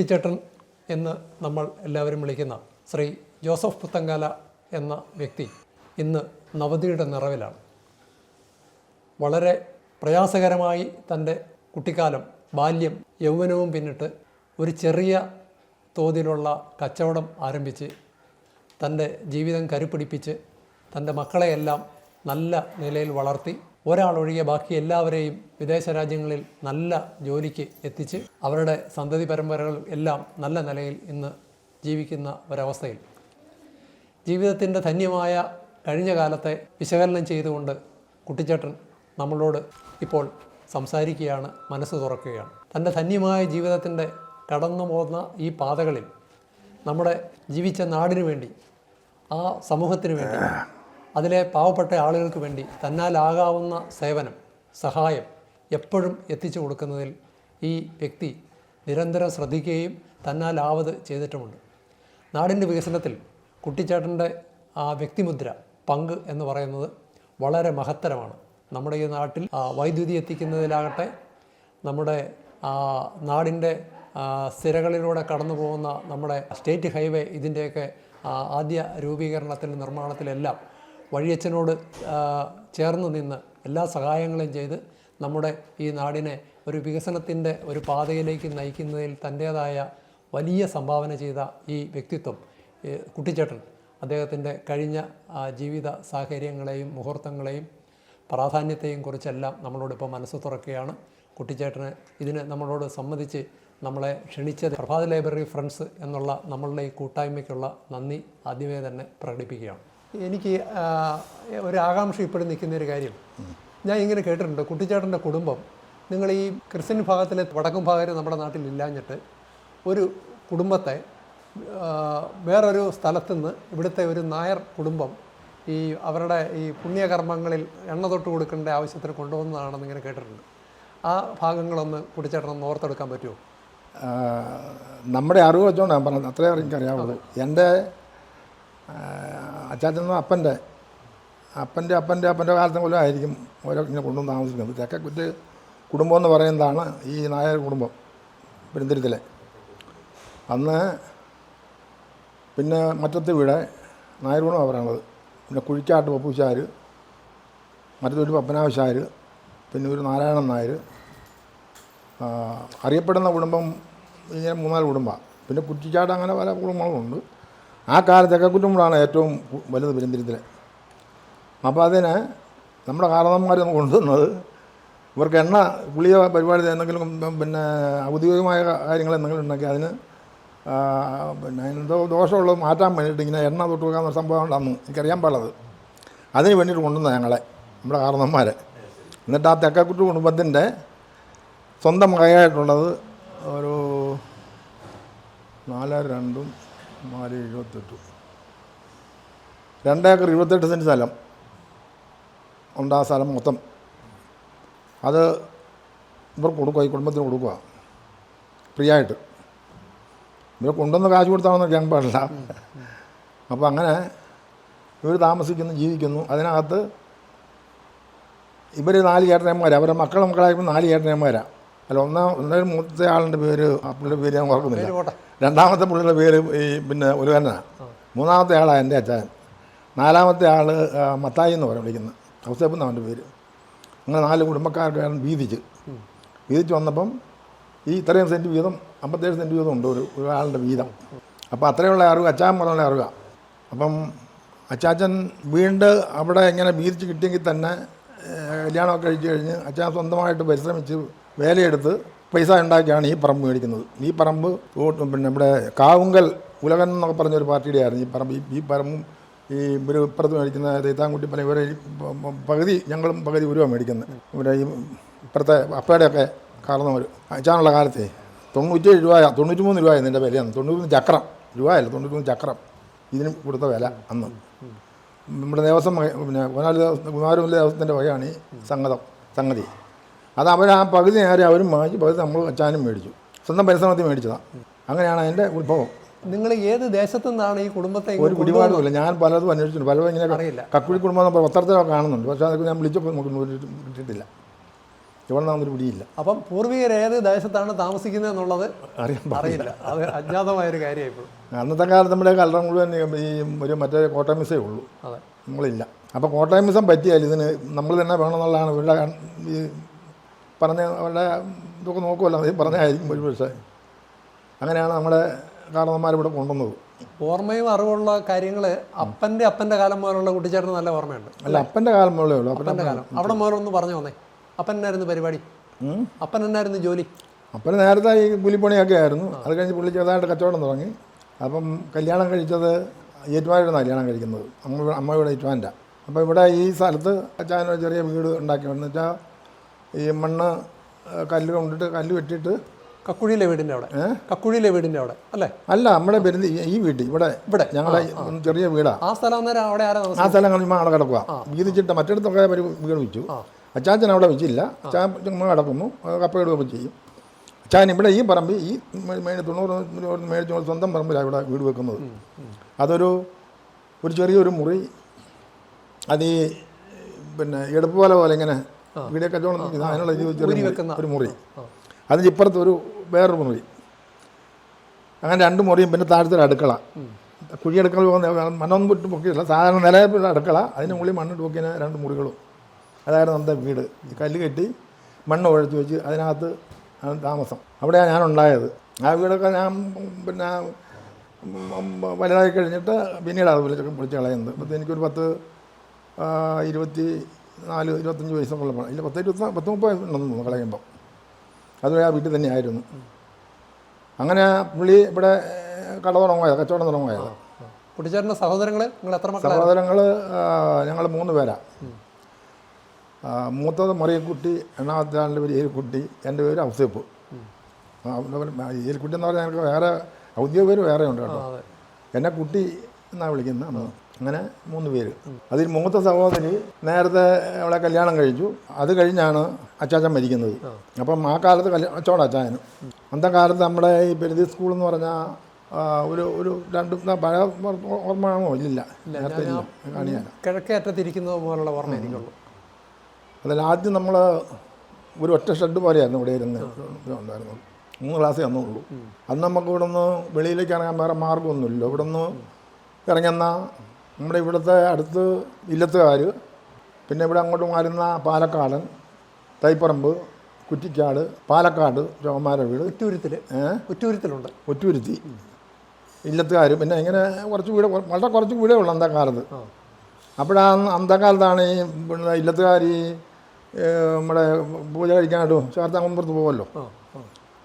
കുട്ടിച്ചേട്ടൻ എന്ന് നമ്മൾ എല്ലാവരും വിളിക്കുന്ന ശ്രീ ജോസഫ് പുത്തങ്കാല എന്ന വ്യക്തി ഇന്ന് നവതിയുടെ നിറവിലാണ്. വളരെ പ്രയാസകരമായി തന്റെ കുട്ടിക്കാലം ബാല്യം യൗവനവും പിന്നിട്ട് ഒരു ചെറിയ തോതിലുള്ള കച്ചവടം ആരംഭിച്ച് തന്റെ ജീവിതം കരുപിടിപ്പിച്ച് തന്റെ മക്കളെയെല്ലാം നല്ല നിലയിൽ വളർത്തി ഒരാളൊഴികെ ബാക്കി എല്ലാവരെയും വിദേശ രാജ്യങ്ങളിൽ നല്ല ജോലിക്ക് എത്തിച്ച് അവരുടെ സന്തതി പരമ്പരകൾ എല്ലാം നല്ല നിലയിൽ ഇന്ന് ജീവിക്കുന്ന ഒരവസ്ഥയിൽ. ജീവിതത്തിന്റെ ധന്യമായ കഴിഞ്ഞ കാലത്തെ വിശകലനം ചെയ്തുകൊണ്ട് കുട്ടിച്ചേട്ടൻ നമ്മളോട് ഇപ്പോൾ സംസാരിക്കുകയാണ് മനസ്സ് തുറക്കുകയാണ്. തന്റെ ധന്യമായ ജീവിതത്തിന്റെ കടന്നു പോകുന്ന ഈ പാതകളിൽ നമ്മുടെ ജീവിച്ച നാടിനു വേണ്ടി ആ സമൂഹത്തിന് വേണ്ടി അതിലെ പാവപ്പെട്ട ആളുകൾക്ക് വേണ്ടി തന്നാലാകാവുന്ന സേവനം സഹായം എപ്പോഴും എത്തിച്ചു കൊടുക്കുന്നതിൽ ഈ വ്യക്തി നിരന്തരം ശ്രദ്ധിക്കുകയും തന്നാലാവത് ചെയ്തിട്ടുമുണ്ട്. നാടിന്റെ വികസനത്തിൽ കുട്ടിച്ചേട്ടന്റെ ആ വ്യക്തിമുദ്ര പങ്ക് എന്ന് പറയുന്നത് വളരെ മഹത്തരമാണ്. നമ്മുടെ ഈ നാട്ടിൽ വൈദ്യുതി എത്തിക്കുന്നതിലാകട്ടെ നമ്മുടെ നാടിന്റെ സ്ഥിരകളിലൂടെ കടന്നു പോകുന്ന നമ്മുടെ സ്റ്റേറ്റ് ഹൈവേ ഇതിന്റെയൊക്കെ ആദ്യ രൂപീകരണത്തിൽ നിർമ്മാണത്തിലെല്ലാം വഴിയച്ഛനോട് ചേർന്ന് നിന്ന് എല്ലാ സഹായങ്ങളും ചെയ്ത് നമ്മുടെ ഈ നാടിനെ ഒരു വികസനത്തിന്റെ ഒരു പാതയിലേക്ക് നയിക്കുന്നതിൽ തന്റേതായ വലിയ സംഭാവന ചെയ്ത ഈ വ്യക്തിത്വം കുട്ടിച്ചേട്ടൻ. അദ്ദേഹത്തിന്റെ കഴിഞ്ഞ ജീവിത സാഹചര്യങ്ങളെയും മുഹൂർത്തങ്ങളെയും പ്രാധാന്യത്തെയും കുറിച്ചെല്ലാം നമ്മളോടിപ്പോൾ മനസ്സ് തുറക്കുകയാണ്. കുട്ടിച്ചേട്ടന് ഇതിന് നമ്മളോട് സമ്മതിച്ച് നമ്മളെ ക്ഷണിച്ചത് പ്രഭാത ലൈബ്രറി ഫ്രണ്ട്സ് എന്നുള്ള നമ്മളുടെ ഈ കൂട്ടായ്മയ്ക്കുള്ള നന്ദി ആദ്യമേ തന്നെ പ്രകടിപ്പിക്കുകയാണ്. എനിക്ക് ഒരു ആകാംക്ഷ ഇപ്പോഴും നിൽക്കുന്ന ഒരു കാര്യം. ഞാൻ ഇങ്ങനെ കേട്ടിട്ടുണ്ട്. കുട്ടിച്ചേട്ടന്റെ കുടുംബം നിങ്ങൾ ഈ ക്രിസ്ത്യൻ ഭാഗത്തിലെ വടക്കും ഭാഗം നമ്മുടെ നാട്ടിൽ ഇല്ലാഞ്ഞിട്ട് ഒരു കുടുംബത്തെ വേറൊരു സ്ഥലത്തു നിന്ന് ഇവിടുത്തെ ഒരു നായർ കുടുംബം ഈ അവരുടെ ഈ പുണ്യകർമ്മങ്ങളിൽ എണ്ണ തൊട്ട് കൊടുക്കേണ്ട ആവശ്യത്തിന് കൊണ്ടുവന്നതാണെന്ന് ഇങ്ങനെ കേട്ടിട്ടുണ്ട്. ആ ഭാഗങ്ങളൊന്ന് കുട്ടിച്ചേട്ടനൊന്ന് ഓർത്തെടുക്കാൻ പറ്റുമോ? നമ്മുടെ അറിവ് വെച്ചോണ്ടാണ് പറഞ്ഞത്. അത്രയും എനിക്കറിയാവുള്ളൂ എന്റെ അച്ചാച്ചനും അപ്പന്റെ അപ്പന്റെ അപ്പന്റെ അപ്പന്റെ കാലത്തെ പോലും ആയിരിക്കും ഓരോ ഇങ്ങനെ കൊണ്ടുവന്ന് താമസിക്കുന്നത്. തെക്കക്കുറ്റ് കുടുംബം എന്ന് പറയുന്നതാണ് ഈ നായർ കുടുംബം പെരുന്തിരുത്തിലെ അന്ന് പിന്നെ മറ്റത്തെ വീട് നായർ കുടുംബം പറയണത് പിന്നെ കുഴിക്കാട്ട് പപ്പൂശാർ മറ്റൊരു പപ്പനാവശാർ പിന്നെ ഒരു നാരായണൻ നായർ. അറിയപ്പെടുന്ന കുടുംബം ഇങ്ങനെ മൂന്നാൽ കുടുംബമാണ്. പിന്നെ കുറ്റിച്ചാട് അങ്ങനെ പല കുടുംബങ്ങളുണ്ട്. ആ കാലത്തൊക്കെ കുറ്റുമ്പോഴാണ് ഏറ്റവും വലുത് പെരുന്തിരത്തിൽ അപ്പോൾ അതിന് നമ്മുടെ കാരണന്മാർ കൊണ്ടുവന്നത് ഇവർക്ക് എണ്ണ പുളിയ പരിപാടി എന്തെങ്കിലും പിന്നെ ഔദ്യോഗികമായ കാര്യങ്ങൾ എന്തെങ്കിലും ഉണ്ടെങ്കിൽ അതിന് പിന്നെ എന്തോ ദോഷമുള്ളത് മാറ്റാൻ വേണ്ടിയിട്ട് ഇങ്ങനെ എണ്ണ തൊട്ട് വെക്കാവുന്ന സംഭവം ഉണ്ടെന്ന് എനിക്കറിയാൻ പാടുള്ളത് അതിന് വേണ്ടിയിട്ട് കൊണ്ടുവന്ന ഞങ്ങളെ നമ്മുടെ കാരണന്മാരെ എന്നിട്ട് ആ തെക്കക്കുറ്റു കുടുംബത്തിന്റെ സ്വന്തം മകയായിട്ടുള്ളത് ഒരു നാല് രണ്ടും നാല് എഴുപത്തെട്ട്. രണ്ടേക്കർ ഇരുപത്തെട്ട് സെന്റ് സ്ഥലം ഉണ്ട് ആ സ്ഥലം മൊത്തം. അത് ഇവർക്ക് കൊടുക്കുക ഈ കുടുംബത്തിന് കൊടുക്കുക ഫ്രീ ആയിട്ട് ഇവർ കൊണ്ടുവന്ന് കാശ് കൊടുത്താണെന്ന് ഞാൻ പാടില്ല. അപ്പോൾ അങ്ങനെ ഇവർ താമസിക്കുന്നു ജീവിക്കുന്നു. അതിനകത്ത് ഇവർ നാല് ചേട്ടനന്മാർ അവരുടെ മക്കളെ മക്കളായപ്പോൾ നാല് ചേട്ടനന്മാരാണ് അല്ല ഒന്നാം ഒന്നേ മൂത്ത ആളിന്റെ പേര് അപ്പളുടെ പേര് ഞാൻ ഓർക്കുന്നില്ല. രണ്ടാമത്തെ പുള്ളിയുടെ പേര് ഈ പിന്നെ ഒരുവനാണ് മൂന്നാമത്തെ ആളാണ് എന്റെ അച്ഛൻ. നാലാമത്തെ ആൾ മത്തായി എന്ന് പറയും വിളിക്കുന്നത് ഔസേപ്പ് എന്നാണ് അവന്റെ പേര്. അങ്ങനെ നാല് കുടുംബക്കാരുടെയാണ് വീതിച്ച്. വീതിച്ച് വന്നപ്പം ഈ ഇത്രയും സെന്റ് വീതം അമ്പത്തേഴ് സെന്റ് വീതം ഉണ്ട് ഒരു ഒരാളുടെ വീതം. അപ്പോൾ അത്രയുള്ള അറിവ് അച്ചാൻ പറഞ്ഞുള്ള അറിവുക അപ്പം അച്ചാച്ചൻ വീണ്ടും അവിടെ ഇങ്ങനെ വീതിച്ച് കിട്ടിയെങ്കിൽ തന്നെ കല്യാണമൊക്കെ കഴിച്ച് കഴിഞ്ഞ് അച്ചാൻ സ്വന്തമായിട്ട് പരിശ്രമിച്ച് വേലയെടുത്ത് പൈസ ഉണ്ടാക്കിയാണ് ഈ പറമ്പ് മേടിക്കുന്നത്. ഈ പറമ്പ് പിന്നെ നമ്മുടെ കാവുങ്കൽ ഉലകൻ എന്നൊക്കെ പറഞ്ഞൊരു പാർട്ടിയുടെ ആയിരുന്നു ഈ പറമ്പ് ഈ- പറമ്പും ഈ ഇവർ ഇപ്പുറത്ത് മേടിക്കുന്ന തേത്താൻകുട്ടി പല ഇവരെ പകുതി ഞങ്ങളും പകുതി ഉരുവ മേടിക്കുന്നത് ഇവരെ ഈ ഇപ്പുറത്തെ അപ്പയുടെയൊക്കെ കാരണവർ അയച്ചാനുള്ള കാലത്തെ തൊണ്ണൂറ്റേഴ് രൂപ തൊണ്ണൂറ്റി മൂന്ന് രൂപയാണ് ഇതിന്റെ വിലയാണ് തൊണ്ണൂറ്റി മൂന്ന് ചക്രം. രൂപയല്ല തൊണ്ണൂറ്റി മൂന്ന് ചക്രം. ഇതിന് കൊടുത്ത വില അന്ന്. നമ്മുടെ ദേവസ്വം പിന്നെ കുമാര കുമാരൂരിലെ ദേവസ്വത്തിന്റെ വകയാണ് ഈ സംഗതം സംഗതി. അത് അവർ ആ പകുതി നേരെ അവരും വാങ്ങിച്ചു പകുതി നമ്മൾ അച്ചാനും മേടിച്ചു. സ്വന്തം പരിശ്രമത്തിൽ മേടിച്ചതാണ് അങ്ങനെയാണ് അതിന്റെ ഉത്ഭവം. നിങ്ങൾ ഏത് ദേശത്തു നിന്നാണ് ഈ കുടുംബത്തെ ഒരു പിടിപാടുമില്ല. ഞാൻ പലതും അന്വേഷിച്ചിട്ടുണ്ട്. പലതും ഇങ്ങനെ അറിയില്ല. കക്കുഴി കുടുംബം എന്ന് പത്രത്തിലൊക്കെ കാണുന്നുണ്ട്. പക്ഷേ അതൊക്കെ ഞാൻ വിളിച്ചപ്പോൾ നമുക്ക് ഒരു കിട്ടിയിട്ടില്ല ഇവിടെ നിന്നൊരു പിടിയില്ല. അപ്പം പൂർവികർ ഏത് ദേശത്താണ് താമസിക്കുന്നത് എന്നുള്ളത് അറിയാൻ അറിയില്ല. അത് അജ്ഞാതമായൊരു കാര്യമായി ഇപ്പോൾ അന്നത്തെ കാലത്ത് നമ്മുടെ കല്ലറ മുഴുവൻ ഈ ഒരു മറ്റേ കോട്ടമിസേ ഉള്ളൂ. അതെ. നമ്മളില്ല. അപ്പോൾ കോട്ടയമിസം പറ്റിയാൽ ഇതിന് നമ്മൾ തന്നെ വേണമെന്നുള്ളതാണ് ഇവരുടെ ഈ പറഞ്ഞ അവരുടെ ഇതൊക്കെ നോക്കുമല്ലോ. അത് പറഞ്ഞായിരിക്കും ഒരു പക്ഷേ. അങ്ങനെയാണ് നമ്മുടെ കാരണവന്മാർ ഇവിടെ കൊണ്ടുവന്നത്. ഓർമ്മയും അറിവുള്ള കാര്യങ്ങൾ അപ്പന്റെ അപ്പന്റെ കാലം മുതലുള്ള കുട്ടിച്ചേട്ടന് നല്ല ഓർമ്മയുണ്ട്. അല്ല അപ്പന്റെ കാലം മുതലേ ഉള്ളൂ. അപ്പന്റെ കാലം. അവിടെ മുതലൊന്ന് പറഞ്ഞു വന്നേ അപ്പൻ എന്നായിരുന്നു പരിപാടി. അപ്പൻ എന്നായിരുന്നു ജോലി? അപ്പൻ നേരത്തെ ഈ കൂലിപ്പണിയൊക്കെ ആയിരുന്നു. അത് കഴിഞ്ഞ് പുള്ളി ചെറുതായിട്ട് കച്ചവടം തുടങ്ങി. അപ്പം കല്യാണം കഴിച്ചത് ഏറ്റുമാനാണ് കല്യാണം കഴിക്കുന്നത്. അമ്മ അമ്മയുടെ ഏറ്റുമാന്റെ അപ്പോൾ ഇവിടെ ഈ സ്ഥലത്ത് അച്ഛൻ ചെറിയ വീട് ഉണ്ടാക്കി. എന്ന് വെച്ചാൽ ഈ മണ്ണ് കല്ല് കൊണ്ടിട്ട് കല്ല് വെട്ടിയിട്ട് കക്കുഴിയിലെ വീടിന്റെ അവിടെ. കക്കുഴിയിലെ വീടിന്റെ അവിടെ അല്ലേ? അല്ല നമ്മുടെ പെരുന്തി ഈ വീട്ടിൽ ഇവിടെ. ഇവിടെ. ഞങ്ങളെ ചെറിയ വീടാണ് ആ സ്ഥലം അന്നേരം അവിടെ ആരാ ആ സ്ഥലം അവിടെ കിടക്കുക വീതിച്ചിട്ട് മറ്റിടത്തൊക്കെ ഒരു വീട് വെച്ചു. അച്ചാച്ചൻ അവിടെ വെച്ചില്ല. അച്ചാൻ ചുമ്മാ കിടക്കുന്നു. അത് കപ്പയിടുകയൊക്കെ ചെയ്യും. അച്ചാൻ ഇവിടെ ഈ പറമ്പ് ഈ തൊണ്ണൂറ് മേടിച്ച് സ്വന്തം പറമ്പിലാണ് ഇവിടെ വീട് വെക്കുന്നത്. അതൊരു ഒരു ചെറിയൊരു മുറി. അത് ഈ പിന്നെ എടുപ്പ് പോലെ പോലെ ഇങ്ങനെ വീടിയ കച്ചവടം അതിനുള്ള മുറി, ഒരു മുറി. അതിന് ഇപ്പുറത്ത് ഒരു വേറൊരു മുറി. അങ്ങനെ രണ്ട് മുറിയും പിന്നെ താഴത്തെ ഒരു അടുക്കള പോകുന്ന മണ്ണൊന്നും വിട്ട് പൊക്കിയില്ല സാധാരണ നിലയുള്ള അടുക്കള അതിന്റെ മുകളിൽ മണ്ണിട്ട് പൊക്കിയ രണ്ട് മുറികളും. അതായിരുന്നു നമ്മുടെ വീട്. കല്ല് കെട്ടി മണ്ണ് ഒഴിച്ചു വെച്ച് അതിനകത്ത് താമസം. അവിടെയാണ് ഞാൻ ഉണ്ടായത്. ആ വീടൊക്കെ ഞാൻ പിന്നെ വലുതായി കഴിഞ്ഞിട്ട് പിന്നീട് അത് വിളിച്ച് വിളിച്ച് കളയുന്നത്. അപ്പോൾ എനിക്കൊരു പത്ത് ഇരുപത്തി നാല് ഇരുപത്തഞ്ച് വയസ്സൊക്കെ പണം ഇല്ല പത്ത് ഇരുപത്തി പത്ത് മുപ്പത് ഉണ്ടെന്ന് കളയുമ്പോൾ അതുവരെ ആ വീട്ടിൽ തന്നെയായിരുന്നു. അങ്ങനെ പുള്ളി ഇവിടെ കട തുടങ്ങുമായത് കച്ചവടം തുടങ്ങുമായത് കുട്ടിച്ചേട്ടന്റെ സഹോദരങ്ങൾ നിങ്ങൾ എത്ര സഹോദരങ്ങൾ ഞങ്ങൾ മൂന്ന് പേരാണ് മൂത്തത് മറിയക്കുട്ടി എണ്ണാമത്തെ ആളുടെ പേര് ഏലിക്കുട്ടി എന്റെ പേര് ഔസേപ്പ്. ഏലിക്കുട്ടി എന്ന് പറഞ്ഞാൽ ഞങ്ങൾക്ക് വേറെ ഔദ്യോഗിക പേര് വേറെ ഉണ്ട് കേട്ടോ എന്നെ കുട്ടി എന്നാണ് വിളിക്കുന്നത്? അന്ന് അങ്ങനെ മൂന്ന് പേര്. അതിൽ മൂത്ത സഹോദരി നേരത്തെ അവളെ കല്യാണം കഴിച്ചു. അത് കഴിഞ്ഞാണ് അച്ചാച്ചൻ മരിക്കുന്നത്. അപ്പം ആ കാലത്ത് കല്യാണം അച്ചോട അച്ചായനും. അന്നത്തെ കാലത്ത് നമ്മുടെ ഈ പെരുതി സ്കൂൾ എന്ന് പറഞ്ഞാൽ ഒരു ഒരു രണ്ട് പഴയ ഓർ- ഓർമ്മയാണോ? ഇല്ലില്ല. നേരത്തെ ഇല്ല. കാണിയാല. കിഴക്കേ അറ്റത്തിരിക്കുന്നത് പോലുള്ള ഓർമ്മ എനിക്കുള്ളൂ. അതിൽ ആദ്യം നമ്മൾ ഒരു ഒറ്റ ഷെഡ് പോലെയായിരുന്നു ഇവിടെ ഇരുന്ന് ഉണ്ടായിരുന്നു മൂന്ന് ക്ലാസ്സേ വന്നുള്ളൂ അന്ന് നമുക്ക് ഇവിടെ നിന്ന് വെളിയിലേക്ക് ഇറങ്ങാൻ വേറെ മാർഗമൊന്നുമില്ല ഇവിടെ നിന്ന് ഇറങ്ങുന്ന നമ്മുടെ ഇവിടുത്തെ അടുത്ത് ഇല്ലത്തുകാർ പിന്നെ ഇവിടെ അങ്ങോട്ട് മാറുന്ന പാലക്കാടൻ തൈപ്പറമ്പ് കുറ്റിക്കാട് പാലക്കാട് രോമാര വീട്. ഒറ്റൂരുത്തിൽ ഒറ്റൂരുത്തിലുണ്ട് ഒറ്റൂരുത്തി ഇല്ലത്തുകാർ പിന്നെ ഇങ്ങനെ കുറച്ച് വീട് വളരെ കുറച്ച് വീടേ ഉള്ളൂ അന്നത്തെ കാലത്ത് അപ്പോഴാണ് അന്തക്കാലത്താണ് കാലത്താണ് ഈ പിന്നെ ഇല്ലത്തുകാർ ഈ നമ്മുടെ പൂജ കഴിക്കാനായിട്ട് ചേർത്താങ്കുമ്പുറത്ത് പോകുമല്ലോ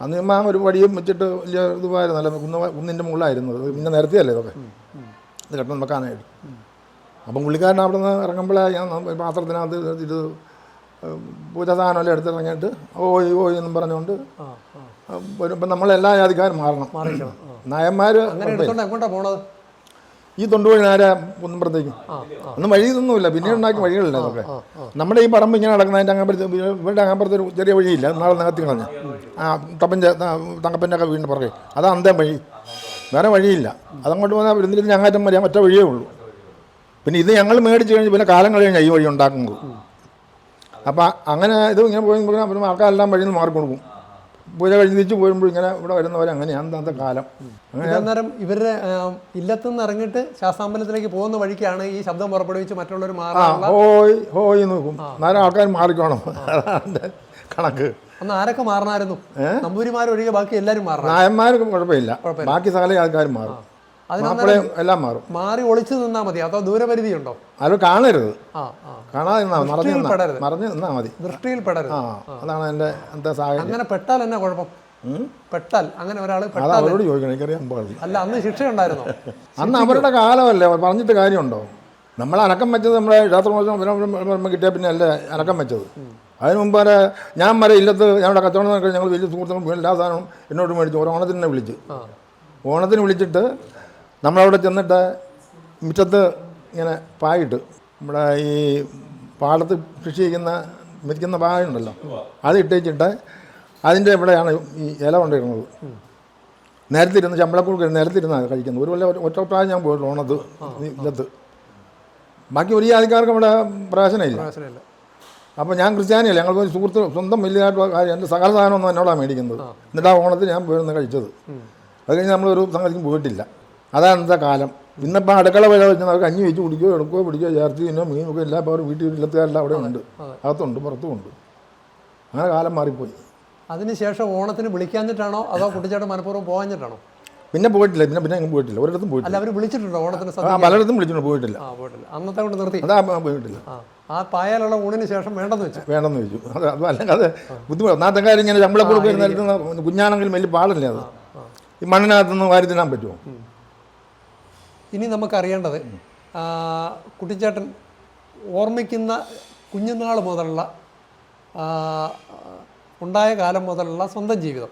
അന്ന് ഒരു വടിയും വെച്ചിട്ട് വലിയ ഇതുമായിരുന്നല്ലോ കുന്ന കുന്നിന്റെ മുകളിലായിരുന്നു. പിന്നെ നിരത്തിയല്ലേ ഇതൊക്കെ? ഇത് കെട്ടണം വെക്കാനായിട്ട് അപ്പം പുള്ളിക്കാരൻ അവിടെ നിന്ന് ഇറങ്ങുമ്പോഴേ ഞാൻ പാത്രത്തിനകത്ത് ഇത് ഏഹ്, പൂജ സാധനമെല്ലാം എടുത്തിറങ്ങിയിട്ട് ഓയ് ഓയ് എന്നും പറഞ്ഞുകൊണ്ട് വരുമ്പോൾ നമ്മളെല്ലാ ജാതിക്കാരും മാറണം. നായന്മാർ ഈ തൊണ്ടുവഴി നേരെ കുന്നുമ്പുറത്തേക്ക് ഒന്നും വഴിയൊന്നുമില്ല. പിന്നെ ഉണ്ടാക്കി വഴികളില്ല അതൊക്കെ നമ്മുടെ ഈ പറമ്പ് ഇങ്ങനെ നടക്കുന്നതിന്റെ അങ്ങപ്പുറത്ത് ഇവരുടെ അങ്ങപ്പുറത്ത് ഒരു ചെറിയ വഴിയില്ല. നാളെ നികത്തി കളഞ്ഞ. ആ തപ്പന്റെ തങ്കപ്പന്റെ ഒക്കെ വീടിന്റെ പുറകെ. അതാ അന്തം വഴി. വേറെ വഴിയില്ല. അതങ്ങോട്ട് പോകാൻ ഇരുന്നിട്ട് ഞങ്ങാറ്റം വരാൻ ഒറ്റ വഴിയേ ഉള്ളൂ. പിന്നെ ഇത് ഞങ്ങൾ മേടിച്ച് കഴിഞ്ഞ് പിന്നെ കാലം കഴിഞ്ഞാൽ ഈ വഴി ഉണ്ടാക്കുന്നത്. അപ്പോൾ അങ്ങനെ ഇത് ഇങ്ങനെ പോയി പിന്നെ അപ്പം ആൾക്കാരെല്ലാം വഴിയിൽ നിന്ന് മാറി കൊടുക്കും പൂജ കഴിഞ്ഞ് തിരിച്ച് പോരുമ്പോൾ ഇങ്ങനെ ഇവിടെ വരുന്നവരെ അങ്ങനെയാണ് അന്നത്തെ കാലം. അന്നേരം ഇവരുടെ ഇല്ലത്തു നിന്ന് ഇറങ്ങിയിട്ട് ശാസ്താമ്പലത്തിലേക്ക് പോകുന്ന വഴിക്കാണ് ഈ ശബ്ദം പുറപ്പെടുവിച്ച് മറ്റുള്ളവർ മാറാനുള്ള ഹോയ് ഹോയ് നോക്കും. നേരം ആൾക്കാർ മാറിക്കോണം. കണക്ക്. അന്ന് ആരൊക്കെ മാറണായിരുന്നു? നമ്പൂരിമാർ ഒഴികെ ബാക്കി എല്ലാവരും മാറണം. നായന്മാർക്കും കുഴപ്പമില്ല. ബാക്കി സകല ആൾക്കാരും മാറും. മാപ്പിളയും എല്ലാം മാറും. മാറി ഒളിച്ചു നിന്നാ മതി. അതോ ദൂരപരിധി ഉണ്ടോ അത് കാണരുത് കാണാതെ മറഞ്ഞു മറഞ്ഞു നിന്നാ മതി. ദൃഷ്ടിയിൽ പെടരുത്. ആ അതാണ് എന്റെ എന്താ സാഹചര്യം. അങ്ങനെ പെട്ടാൽ എന്നാ കുഴപ്പം? പെട്ടാൽ അങ്ങനെ ഒരാൾ അവരോട് ചോദിക്കണം. എനിക്കറിയാൻ പാടില്ല അല്ല അന്ന് ശിക്ഷയുണ്ടായിരുന്നോ? അന്ന് അവരുടെ കാലമല്ലേ? പറഞ്ഞിട്ട് കാര്യമുണ്ടോ? നമ്മൾ അനക്കം വെച്ചത് നമ്മുടെ കിട്ടിയ കിട്ടിയാൽ പിന്നെ അല്ലേ അനക്കം വെച്ചത്? അതിന് മുമ്പ് വരെ ഞാൻ വരെ ഇല്ലത്ത് ഞങ്ങളുടെ കച്ചവടം നടക്കാൻ ഞങ്ങൾ വലിയ സുഹൃത്തുക്കളും എല്ലാ സാധനവും എന്നോട് മേടിച്ചു ഒരു ഓണത്തിന് തന്നെ വിളിച്ച് ഓണത്തിന് വിളിച്ചിട്ട് നമ്മളവിടെ ചെന്നിട്ട് മുറ്റത്ത് ഇങ്ങനെ പായിട്ട് നമ്മുടെ ഈ പാടത്ത് കൃഷി ചെയ്യുന്ന മെതിക്കുന്ന പായുണ്ടല്ലോ അത് ഇട്ടേച്ചിട്ട് അതിന്റെ ഇവിടെയാണ് ഈ ഇല കൊണ്ടിരുന്നത് നേരത്തിരുന്ന് ശമ്പളക്കൂടുക്ക് നേരത്തിരുന്നാണ് കഴിക്കുന്നത്. ഒരു വല്ല ഒറ്റ പ്രായം ഞാൻ പോയിട്ടുള്ളൂ ഓണത്ത് ഇല്ലത്ത്. ബാക്കി ഒരു ജാതിക്കാർക്ക് അവിടെ പ്രവേശനമില്ല അപ്പോൾ ഞാൻ ക്രിസ്ത്യാനിയല്ല. ഞങ്ങൾ പോയി സുഹൃത്ത് സ്വന്തം വലിയതായിട്ടുള്ള കാര്യം എന്റെ സകല സാധനമൊന്നും എന്നോടാണ് മേടിക്കുന്നത് എന്നിട്ട് ആ ഓണത്തിന് ഞാൻ പോയിരുന്നു കഴിച്ചത്. അത് കഴിഞ്ഞ് നമ്മളൊരു സംഗതിക്കും പോയിട്ടില്ല. അതാണ് ഇന്നത്തെ കാലം. ഇന്നിപ്പോൾ അടുക്കള വില വെച്ചാൽ അവർക്ക് കഞ്ഞി വെച്ച് കുടിക്കുകയോ എടുക്കുകയോ പിടിക്കുകയോ ചേർത്ത് തിന്നോ മീനൊക്കെ എല്ലാ അവർ വീട്ടിൽ ഇല്ലത്തുകാരെല്ലാം. അവിടെ ഉണ്ട്. അകത്തുണ്ട് പുറത്തുമുണ്ട്. അങ്ങനെ കാലം മാറിപ്പോയി. അതിനുശേഷം ഓണത്തിന് വിളിക്കാഞ്ഞിട്ടാണോ? അതോ കുട്ടിച്ചേട്ടൻ മനഃപൂർവം പോകാഞ്ഞിട്ടാണോ? പിന്നെ പോയിട്ടില്ല. പിന്നെ പിന്നെ അങ്ങ് പോയിട്ടില്ല. ഒരിടത്തും പോയിട്ടില്ല. അവർ വിളിച്ചിട്ടുണ്ടോ ഓണത്തിന് പലയിടത്തും വിളിച്ചിട്ടുണ്ട് പോയിട്ടില്ല. പോയിട്ടില്ല. അന്നത്തെ കൊണ്ട് നിർത്തി. അതാ പോയിട്ടില്ല. ആ പായാലുള്ള ഊണിന് ശേഷം വേണ്ടെന്ന് വെച്ചു. വേണമെന്ന് വെച്ചു. അത് അത് അല്ലെങ്കിൽ അത് ബുദ്ധിമുട്ട്. ഒന്നാമത്തെ കാര്യം ഇങ്ങനെ ശമ്പളം കൊടുക്കുന്ന കുഞ്ഞാണെങ്കിലും വലിയ പാടല്ലേ അത്? ഈ മണ്ണിനകത്തുനിന്ന് വാരി തിന്നാൻ പറ്റുമോ? ഇനി നമുക്കറിയേണ്ടത് ആ, കുട്ടിച്ചേട്ടൻ ഓർമ്മിക്കുന്ന കുഞ്ഞുനാൾ മുതലുള്ള ആ, ഉണ്ടായ കാലം മുതലുള്ള സ്വന്തം ജീവിതം.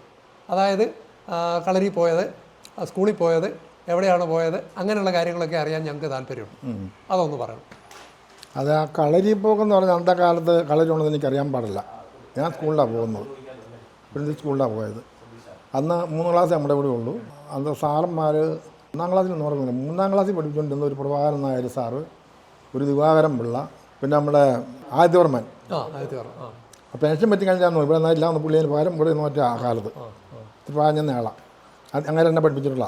അതായത് ആ, കളരി പോയത് ആ, സ്കൂളിൽ പോയത് എവിടെയാണ് പോയത് അങ്ങനെയുള്ള കാര്യങ്ങളൊക്കെ അറിയാൻ ഞങ്ങൾക്ക് താല്പര്യമുണ്ട്. അതൊന്ന് പറയണം. അത് ആ കളരിപ്പോക്കെന്ന് പറഞ്ഞാൽ അന്നത്തെ കാലത്ത് കളരി ഉണ്ടെന്ന് എനിക്കറിയാൻ പാടില്ല. ഞാൻ സ്കൂളിലാണ് പോകുന്നത്. പ്രിൻസിപ്പൽ സ്കൂളിലാണ് പോയത്? അന്ന് മൂന്ന് ക്ലാസ് നമ്മുടെ ഇവിടെ ഉള്ളൂ. അന്ന് സാറന്മാർ ഒന്നാം ക്ലാസ്സിൽ എന്ന് പറഞ്ഞില്ല മൂന്നാം ക്ലാസ്സിൽ പഠിപ്പിച്ചുകൊണ്ടിരുന്ന ഒരു പ്രഭാകരൻ നായർ സാറ് ഒരു ദിവാകരൻ പിള്ള പിന്നെ നമ്മുടെ ആദിത്യവർമ്മൻ. പെൻഷൻ പറ്റി കഴിഞ്ഞാൽ ഇവിടെ ഇല്ല എന്ന് പുള്ളിയെ പകരം ഇവിടെ നിന്ന് മറ്റേ ആ കാലത്ത്. പ്രാഞ്ഞ ആളാണ് അങ്ങനെ എന്നെ പഠിപ്പിച്ചിട്ടുള്ള.